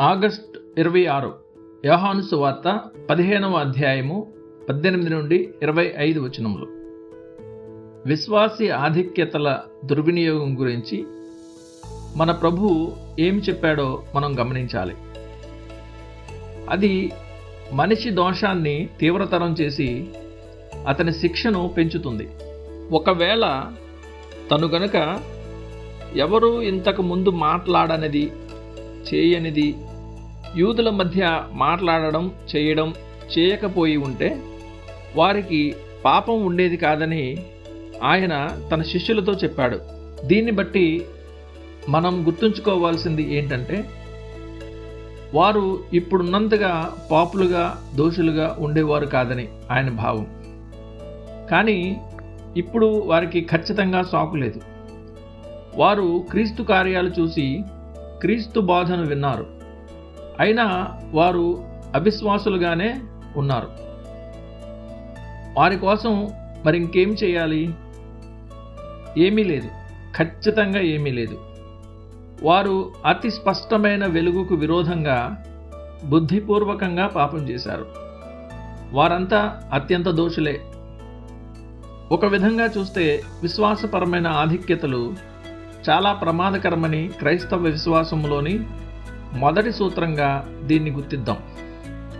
August ఇరవై ఆరు యోహాను సువార్త పదిహేనవ అధ్యాయము పద్దెనిమిది నుండి ఇరవై ఐదు వచనములు. విశ్వాసి ఆధిక్యతల దుర్వినియోగం గురించి మన ప్రభువు ఏం చెప్పాడో మనం గమనించాలి. అది మనిషి దోషాన్ని తీవ్రతరం చేసి అతని శిక్షను పెంచుతుంది. ఒకవేళ తను గనుక ఎవరు ఇంతకు ముందు మాట్లాడనిది చేయనిది యూదుల మధ్య మాట్లాడడం చేయడం చేయకపోయి ఉంటే వారికి పాపం ఉండేది కాదని ఆయన తన శిష్యులతో చెప్పాడు. దీన్ని బట్టి మనం గుర్తుంచుకోవాల్సింది ఏంటంటే వారు ఇప్పుడున్నంతగా పాపులుగా దోషులుగా ఉండేవారు కాదని ఆయన భావం. కానీ ఇప్పుడు వారికి ఖచ్చితంగా సాకు లేదు. వారు క్రీస్తు కార్యాలు చూసి క్రీస్తు బోధను విన్నారు. అయినా వారు అవిశ్వాసులుగానే ఉన్నారు. వారి కోసం మరి ఇంకేం చేయాలి? ఏమీ లేదు. ఖచ్చితంగా ఏమీ లేదు. వారు అతి స్పష్టమైన వెలుగుకు విరోధంగా బుద్ధిపూర్వకంగా పాపం చేశారు. వారంతా అత్యంత దోషులే. ఒక విధంగా చూస్తే విశ్వాసపరమైన ఆధిక్యతలు చాలా ప్రమాదకరమని క్రైస్తవ విశ్వాసంలోని మొదటి సూత్రంగా దీన్ని గుర్తిద్దాం.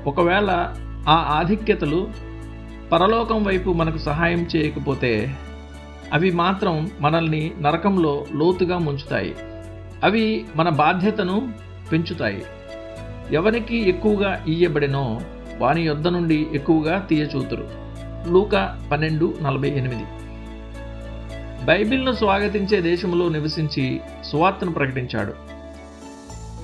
ఒకవేళ ఆ ఆధిక్యతలు పరలోకం వైపు మనకు సహాయం చేయకపోతే అవి మాత్రం మనల్ని నరకంలో లోతుగా ముంచుతాయి. అవి మన బాధ్యతను పెంచుతాయి. ఎవరికి ఎక్కువగా ఇయ్యబడినో వాని యొద్ద నుండి ఎక్కువగా తీయచూతురు. లూక పన్నెండు నలభై ఎనిమిది. బైబిల్ను స్వాగతించే దేశంలో నివసించి సువార్తను ప్రకటించాడు.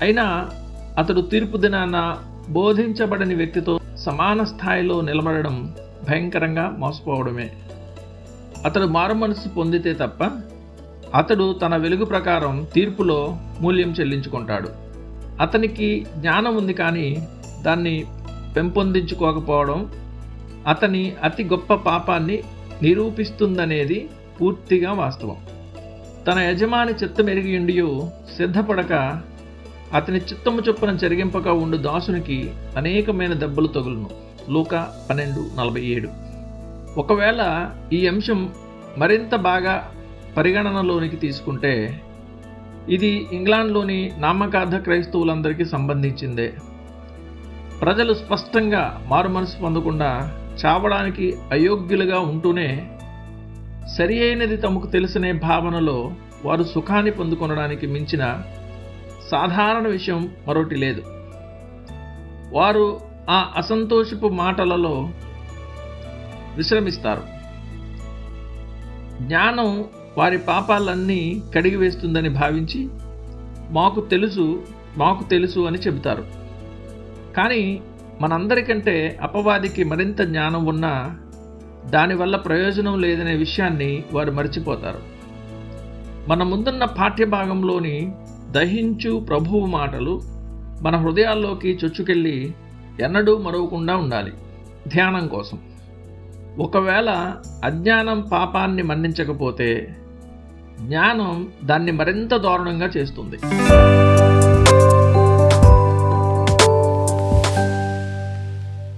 అయినా అతడు తీర్పు దినాన బోధించబడని వ్యక్తితో సమాన స్థాయిలో నిలబడడం భయంకరంగా మోసపోవడమే. అతడు మారు పొందితే తప్ప అతడు తన వెలుగు ప్రకారం తీర్పులో మూల్యం చెల్లించుకుంటాడు. అతనికి జ్ఞానం ఉంది కానీ దాన్ని పెంపొందించుకోకపోవడం అతని అతి గొప్ప పాపాన్ని నిరూపిస్తుందనేది పూర్తిగా వాస్తవం. తన యజమాని చిత్తమెరిగి ఉండియో సిద్ధపడక అతని చిత్తము చొప్పున జరిగింపక ఉండు దాసునికి అనేకమైన దెబ్బలు తగులును. లూక పన్నెండు నలభై ఏడు. ఒకవేళ ఈ అంశం మరింత బాగా పరిగణనలోనికి తీసుకుంటే ఇది ఇంగ్లాండ్లోని నామకార్థ క్రైస్తవులందరికీ సంబంధించిందే. ప్రజలు స్పష్టంగా మారు మనసు పొందకుండా చావడానికి అయోగ్యులుగా ఉంటూనే సరి అయినది తమకు తెలిసనే భావనలో వారు సుఖాన్ని పొందుకొనడానికి మించిన సాధారణ విషయం మరొకటి లేదు. వారు ఆ అసంతోషపు మాటలలో విశ్రమిస్తారు. జ్ఞానం వారి పాపాలన్నీ కడిగివేస్తుందని భావించి మాకు తెలుసు మాకు తెలుసు అని చెబుతారు. కానీ మనందరికంటే అపవాదికి మరింత జ్ఞానం ఉన్నా దానివల్ల ప్రయోజనం లేదనే విషయాన్ని వారు మర్చిపోతారు. మన ముందున్న పాఠ్యభాగంలోని దహించు ప్రభువు మాటలు మన హృదయాల్లోకి చొచ్చుకెళ్ళి ఎన్నడూ మరవకుండా ఉండాలి. ధ్యానం కోసం. ఒకవేళ అజ్ఞానం పాపాన్ని మన్నించకపోతే జ్ఞానం దాన్ని మరింత దారుణంగా చేస్తుంది.